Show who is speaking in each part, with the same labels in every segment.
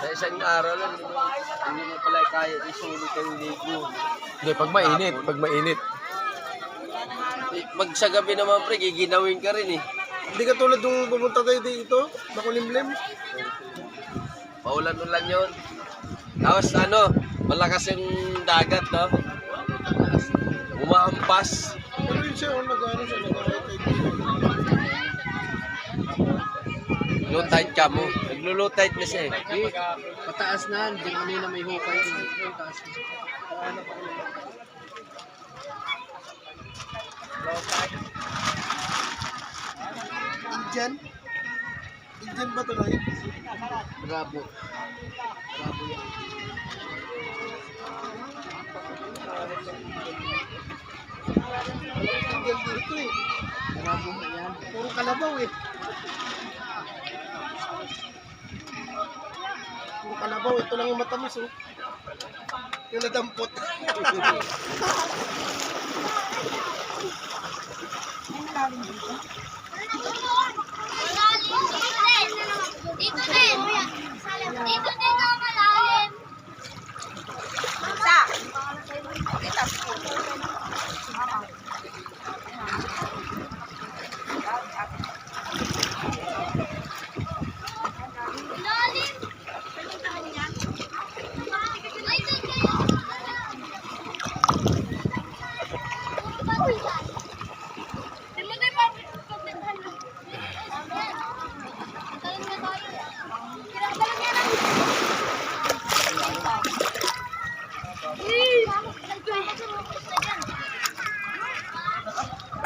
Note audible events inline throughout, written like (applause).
Speaker 1: Sa isang araw lang, hindi mo, hindi mo pala kaya isulit ang ligo.
Speaker 2: Hindi, pag mainit, pag mainit.
Speaker 1: Pag sa gabi naman pre, giginawin ka rin eh.
Speaker 3: Hindi ka tulad nung pumunta tayo dito, makulimlim.
Speaker 1: Paulan-ulan yun. Tapos ano, malakas yung dagat, no? Umaampas.
Speaker 3: Pero yun siya, oh, nag-ano siya,
Speaker 1: Low tide ka mo. Naglo-low tide na siya eh.
Speaker 4: Pataas na, hindi kami na may hukay. Pataas na.
Speaker 3: Indian? Indian ba ito na
Speaker 4: Bravo. Bravo yan.
Speaker 3: Indian dito eh.
Speaker 4: Bravo na yan.
Speaker 3: Puro kalabaw eh. Kalabaw, ito lang yung matamis oh. Yung nadampot.
Speaker 5: Dito din. Dito din malalim. Sa. Kita. Lalim. Ay, doon kayo.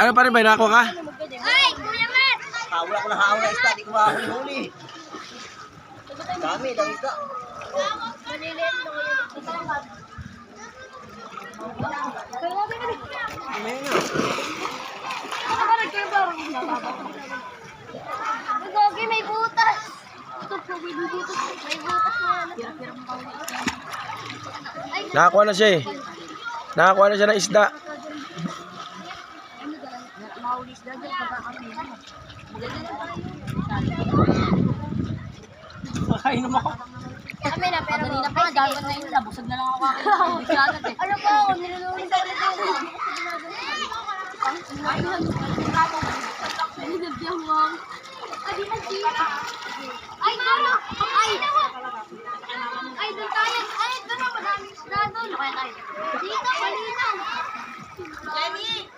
Speaker 2: Ano pa rin ba, nako ka?
Speaker 5: Ay, Kuya Matt!
Speaker 6: Wala ko na hawa na isda, di ko mahuli-huli. Dami, dami isda.
Speaker 5: Maliliit na ngayon. Gogi, may butas. Ito po, may butas. May butas na. Ay,
Speaker 2: Nakakuha na siya eh. Nakakuha na siya ng isda.
Speaker 5: Kami na, pero kanina pa, dami na yun. Nabusog na lang ako. Ano po, nilulungin sa ulit yun. Nilagyan mo. Ay, Ay, ano? Ay, ay, doon tayo. Ay, doon na, madaming isda doon. Kaya tayo. Dito, malinaw. Jenny!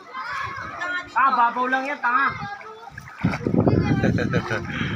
Speaker 6: Ah, babaw lang yan, tanga. (laughs)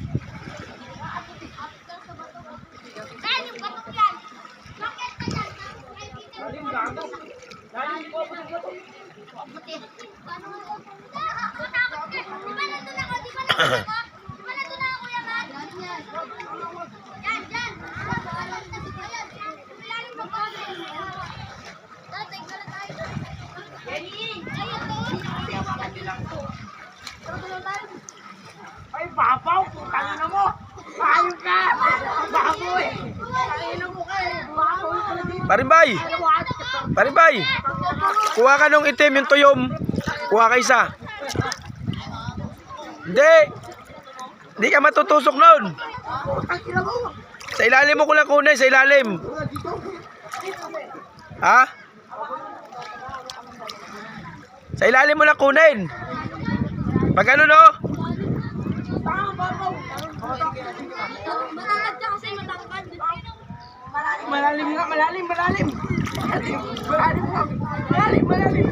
Speaker 5: Saan yung batok yan? Bakit ka dyan? Buti. Paano mo ko? Takot ka. Di ba nandun ako? Di ba nandun ako? Di ba nandun ako, Kuya Matt? Yan, yan. Ilalim mo pa. Tatay, gala tayo. Ayun, Tulong tayo.
Speaker 6: Ay, babaw, putang na mo. Ayun ka. Mo ka eh. Yung pala dito.
Speaker 2: Parimbay! Parimbay! Kuha ka nung itim yung tuyom. Kuha ka isa. Hindi! Hindi ka matutusok nun. Sa ilalim mo ko lang kunin, sa ilalim. Ha? Sa ilalim mo lang kunin. Pag ano no?
Speaker 5: Matangkad.
Speaker 6: Malalim nga, malalim, malalim. Malalim, malalim. Malalim, malalim.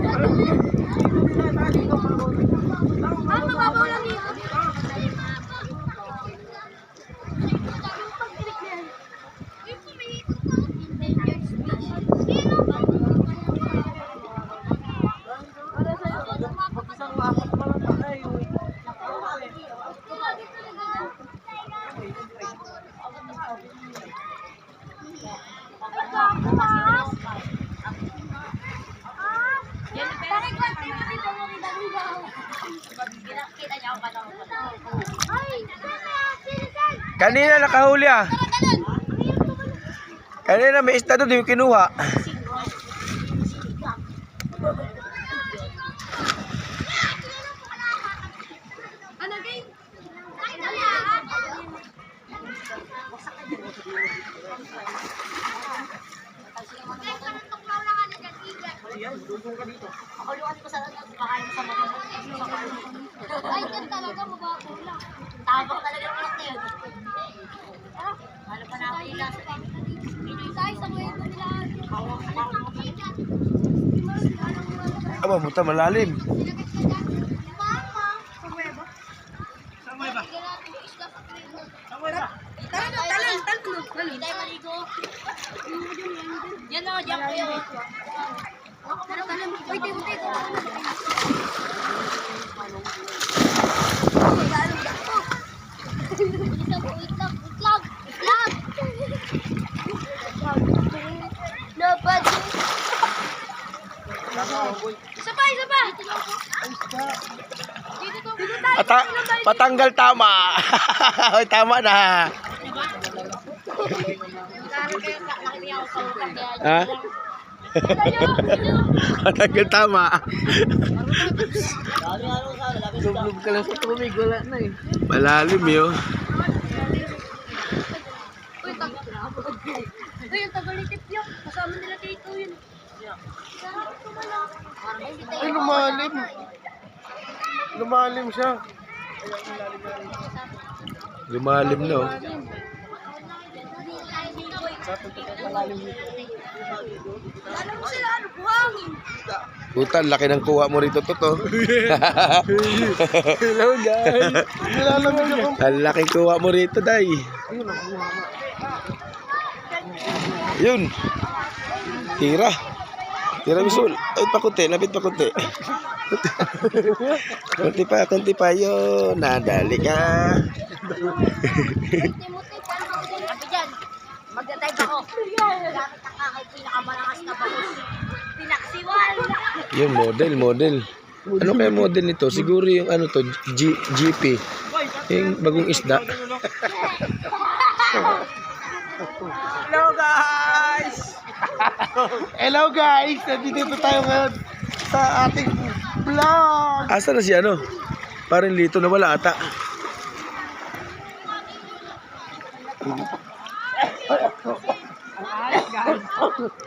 Speaker 2: Kanina nakahuli ah. Kanina may isda doon, di kinuha.
Speaker 5: Ay, talaga mababaw lang. Tabang talaga ng ulat na yun. Ano? Ano pa nakakila sa Tayo sa mga ito nila.
Speaker 2: Aba, buta malalim.
Speaker 5: Yan na, diyan kayo. Tara, talon. Uy, tayo, tayo. Isa pa, isa pa.
Speaker 2: Pata patanggal tama. (laughs) Hoy, tama na. Ha? (laughs) patanggal tama.
Speaker 4: Lublob ka lang sa tubig, wala na eh.
Speaker 2: Malalim yun.
Speaker 5: Uy, yung tagalitif yun. Kasama nila dito yun.
Speaker 3: Ay, lumalim. Lumalim siya.
Speaker 2: Lumalim na oh. Puta, laki ng kuha mo rito, Toto. (laughs)
Speaker 4: Hello guys! (laughs)
Speaker 2: Ang laki kuha mo rito, Day. Yun. Tira. Tira, Misul. Ay, pakunti. Lapit pakunti. kunti pa, kunti pa. Yun. Nadali ka.
Speaker 5: Sabi dyan, magdadrive ako. Gamit ang aking pinakamalakas na bangus. Pinaksiwal.
Speaker 2: Yun, model, model. Ano kaya model nito? Siguro yung ano to, G, GP. Yung bagong isda.
Speaker 3: Hello guys! Hello guys! Nandito tayo ngayon sa ating vlog.
Speaker 2: Asa na si ano? Parang lito na wala ata.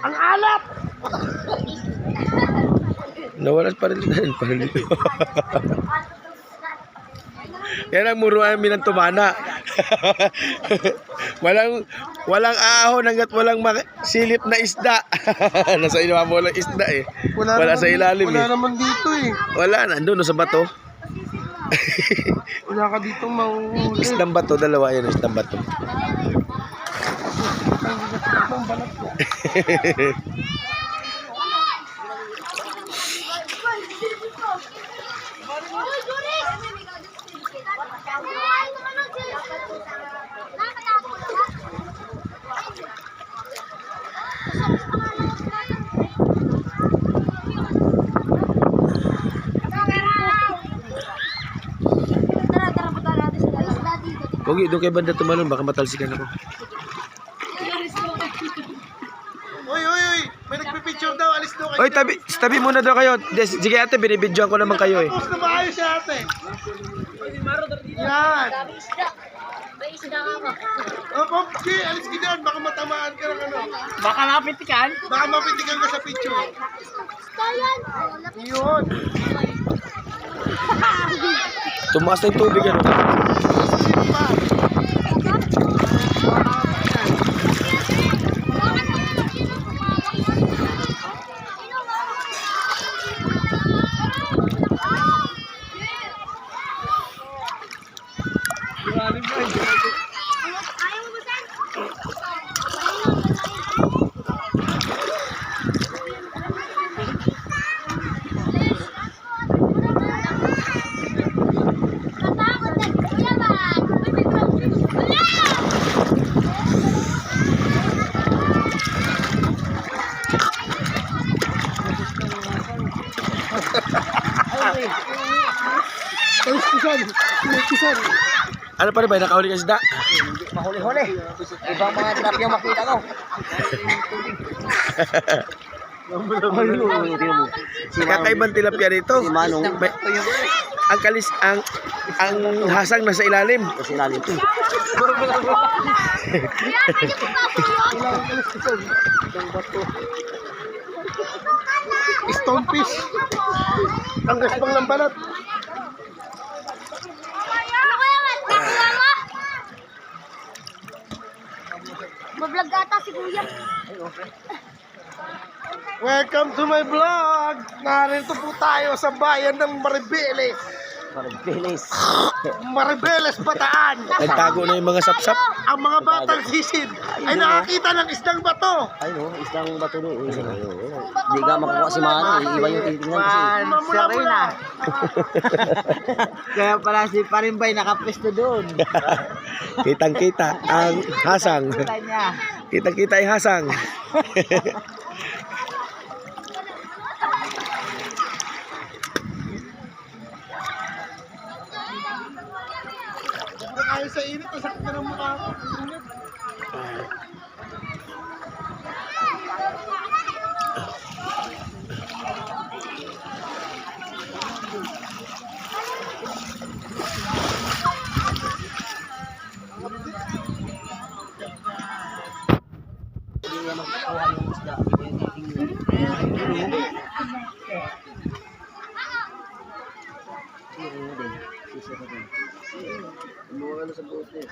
Speaker 3: Ang alat!
Speaker 2: Nawalan pa rin din. Parang lito. Yan ang muruan namin ng tumana. (laughs) walang walang ahon hanggat walang silip na isda. (laughs) Nasa ilalim mo lang isda eh. Wala,
Speaker 3: naman-
Speaker 2: sa ilalim
Speaker 3: Wala
Speaker 2: eh.
Speaker 3: naman dito eh.
Speaker 2: Wala, nandun no, sa bato. (laughs)
Speaker 3: Wala ka dito mahuhuli.
Speaker 2: Isdang bato, dalawa yan, isdang bato. (laughs)
Speaker 5: Uy, Doris! Ay, naman Nakatakot ka? Tara, tara, punta natin sa dalas.
Speaker 2: Pogi, doon kay banda tumalon, baka matalsikan ako.
Speaker 3: Uy, uy, uy! May nagpipicture daw. Alis daw kayo.
Speaker 2: Oy, tabi, tabi muna daw kayo. Des, sige ate, binibidyoan ko naman kayo eh.
Speaker 3: Tapos na maayos siya ate. Yan.
Speaker 5: May isda. May isda ka ba?
Speaker 3: Oh, Popki, alis ka dyan. Baka matamaan ka ng ano.
Speaker 4: Baka napitikan?
Speaker 3: Baka mapitikan ka sa picture.
Speaker 5: Kayan.
Speaker 3: Yun.
Speaker 2: Tumaas na yung tubig ano.
Speaker 3: 吃饭
Speaker 2: Ano pa rin ba? Nakahuli ka isda?
Speaker 6: mahuli-huli. Ibang mga trap yung makita ko.
Speaker 2: Kakaibang tilapia dito.
Speaker 6: Si Manong.
Speaker 2: May, ang kalis ang ang hasang nasa ilalim.
Speaker 6: Kasi lalim to.
Speaker 5: Kaya pwede ko tapo yun.
Speaker 3: Stonefish. Ang gaspang ng balat.
Speaker 5: Ano kaya man? Kuya mo? Mablog ata si Kuya.
Speaker 3: Welcome to my vlog. Narito po tayo sa bayan ng Maribeles.
Speaker 6: Maribeles. (laughs)
Speaker 3: Maribeles Bataan.
Speaker 2: Nagtago na yung mga sapsap.
Speaker 3: Ang mga batang sisid ay nakakita ng isdang bato.
Speaker 6: Ay no, isang bato doon. Hindi ka makukuha si Manong. Iba yung titingnan kasi.
Speaker 3: Mamula-mula. (laughs)
Speaker 6: Kaya pala si Parimbay nakapesto doon. (laughs)
Speaker 2: Kitang kita ang hasang.
Speaker 6: niya.
Speaker 2: Kitang kita ang hasang.
Speaker 3: Kaya sa init, nasakit na ng mukha ko.
Speaker 6: Hindi niya ano sa buot eh.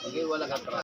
Speaker 1: Sige, wala ka